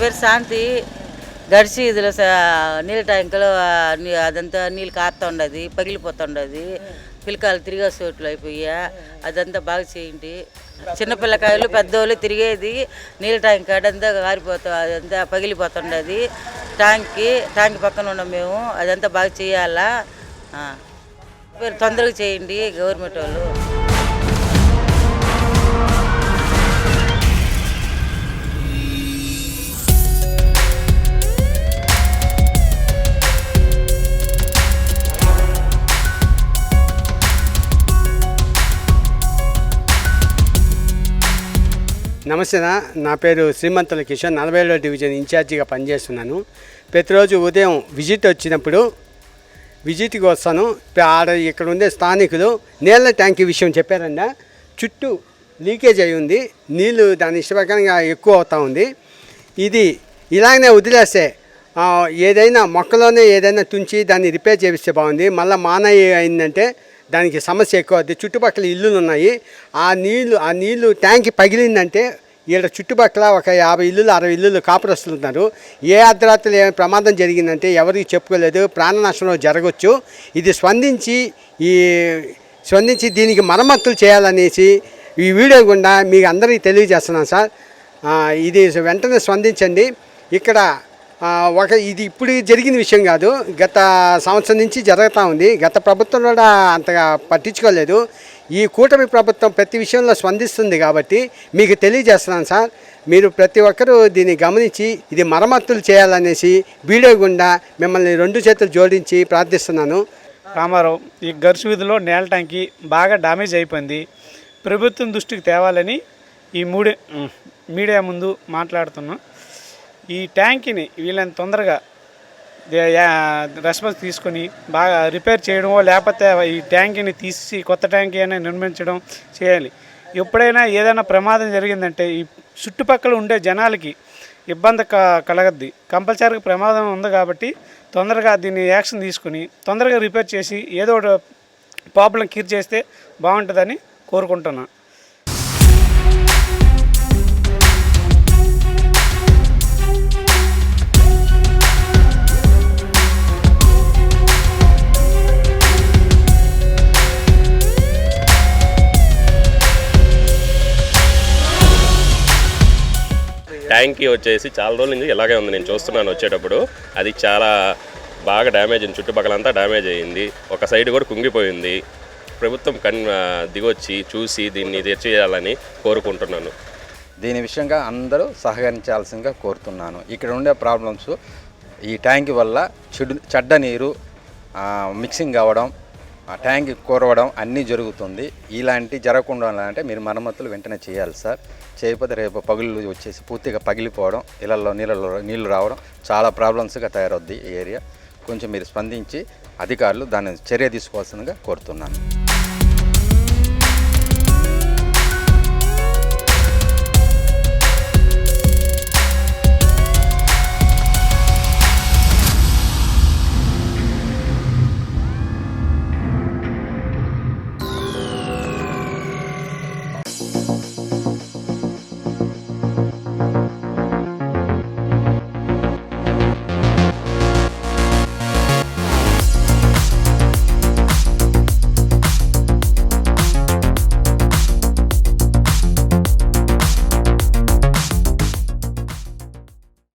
పేరు శాంతి. గడిచి ఇదిలో నీళ్ళ ట్యాంకులో నీ- అదంతా నీళ్ళు కారుతూ ఉండదు పగిలిపోతుండదు. పిల్లకాయలు తిరిగే చోట్లు అయిపోయా అదంతా బాగా చేయండి చిన్నపిల్లకాయలు పెద్దోళ్ళు తిరిగేది నీళ్ళ ట్యాంక్ అదంతా కారిపోతా అదంతా పగిలిపోతుండదు. ట్యాంక్కి ట్యాంక్ పక్కన ఉన్నాం మేము అదంతా బాగా చేయాలా? మీరు తొందరగా చేయండి గవర్నమెంట్ వాళ్ళు. నమస్తే నా పేరు శ్రీమంతుల కిషోర్ నలభై ఏడో డివిజన్ ఇన్ఛార్జిగా పనిచేస్తున్నాను. ప్రతిరోజు ఉదయం విజిట్ వచ్చినప్పుడు విజిట్కి వస్తాను. ఆడ ఇక్కడ ఉండే స్థానికులు నీళ్ళ ట్యాంక్ విషయం చెప్పారంట. చుట్టూ లీకేజ్ అయి ఉంది. నీళ్ళు దాని ఇష్టప్రకారంగా ఎక్కువ అవుతా ఉంది. ఇది ఇలాగనే వదిలేస్తే ఏదైనా మొక్కలోనే ఏదైనా తుంచి దాన్ని రిపేర్ చేపిస్తే బాగుంది. మళ్ళీ మానయ్య అయిందంటే దానికి సమస్య ఎక్కువ. చుట్టుపక్కల ఇల్లులు ఉన్నాయి ఆ నీళ్ళు ఆ నీళ్ళు ట్యాంక్ పగిలిందంటే వీళ్ళ చుట్టుపక్కల ఒక యాభై ఇల్లులు అరవై ఇల్లులు కాపురస్తులున్నారు ఏ అర్ధరాత్రులు ఏ ప్రమాదం జరిగిందంటే ఎవరికి చెప్పుకోలేదు. ప్రాణ నష్టం జరగవచ్చు ఇది స్పందించి ఈ స్పందించి దీనికి మరమ్మతులు చేయాలనేసి ఈ వీడియో గుండా మీకు అందరికీ తెలియజేస్తున్నాను సార్. ఇది వెంటనే స్పందించండి. ఇక్కడ ఒక ఇది ఇప్పుడు జరిగిన విషయం కాదు. గత సంవత్సరం నుంచి జరుగుతూ ఉంది. గత ప్రభుత్వం కూడా అంతగా పట్టించుకోలేదు. ఈ కూటమి ప్రభుత్వం ప్రతి విషయంలో స్పందిస్తుంది కాబట్టి మీకు తెలియజేస్తున్నాను సార్. మీరు ప్రతి ఒక్కరూ దీన్ని గమనించి ఇది మరమ్మతులు చేయాలనేసి వీడియో గుండా మిమ్మల్ని రెండు చేతులు జోడించి ప్రార్థిస్తున్నాను. రామారావు ఈ గర్సు వీధిలో నేల ట్యాంకి బాగా డ్యామేజ్ అయిపోయింది. ప్రభుత్వం దృష్టికి తేవాలని ఈ మూడే మీడియా ముందు మాట్లాడుతున్నాం. ఈ ట్యాంక్ని వీళ్ళని తొందరగా రెస్పాన్స్ తీసుకొని బాగా రిపేర్ చేయడమో లేకపోతే ఈ ట్యాంక్ని తీసి కొత్త ట్యాంకీ అయినా నిర్మించడం చేయాలి. ఎప్పుడైనా ఏదైనా ప్రమాదం జరిగిందంటే ఈ చుట్టుపక్కల ఉండే జనాలకి ఇబ్బంది క కలగద్ది. కంపల్సరీగా ప్రమాదం ఉంది కాబట్టి తొందరగా దీన్ని యాక్షన్ తీసుకుని తొందరగా రిపేర్ చేసి ఏదో ఒక ప్రాబ్లం క్లియర్ చేస్తే బాగుంటుందని కోరుకుంటున్నాను ట్యాంకీ వచ్చేసి చాలా రోజుల నుంచి ఇలాగే ఉంది. నేను చూస్తున్నాను వచ్చేటప్పుడు. అది చాలా బాగా డ్యామేజ్ అయింది. చుట్టుపక్కలంతా డ్యామేజ్ అయ్యింది ఒక సైడ్ కూడా కుంగిపోయింది. ప్రభుత్వం కన్ దిగొచ్చి చూసి దీన్ని తెచ్చేయాలని కోరుకుంటున్నాను. దీని విషయంగా అందరూ సహకరించాల్సిందిగా కోరుతున్నాను. ఇక్కడ ఉండే ప్రాబ్లమ్స్ ఈ ట్యాంక్ వల్ల చెడు చెడ్డ నీరు మిక్సింగ్ అవ్వడం ట్యాంక్ కూరవడం అన్నీ జరుగుతుంది. ఇలాంటి జరగకుండా అంటే మీరు మరమ్మతులు వెంటనే చేయాలి సార్. చేయకపోతే రేపు పగులు వచ్చేసి పూర్తిగా పగిలిపోవడం ఇళ్ళల్లో నీళ్ళలో నీళ్ళు రావడం చాలా ప్రాబ్లమ్స్గా తయారవుద్ది ఈ ఏరియా. కొంచెం మీరు స్పందించి అధికారులు దాన్ని చర్య తీసుకోవాల్సిందిగా కోరుతున్నాను.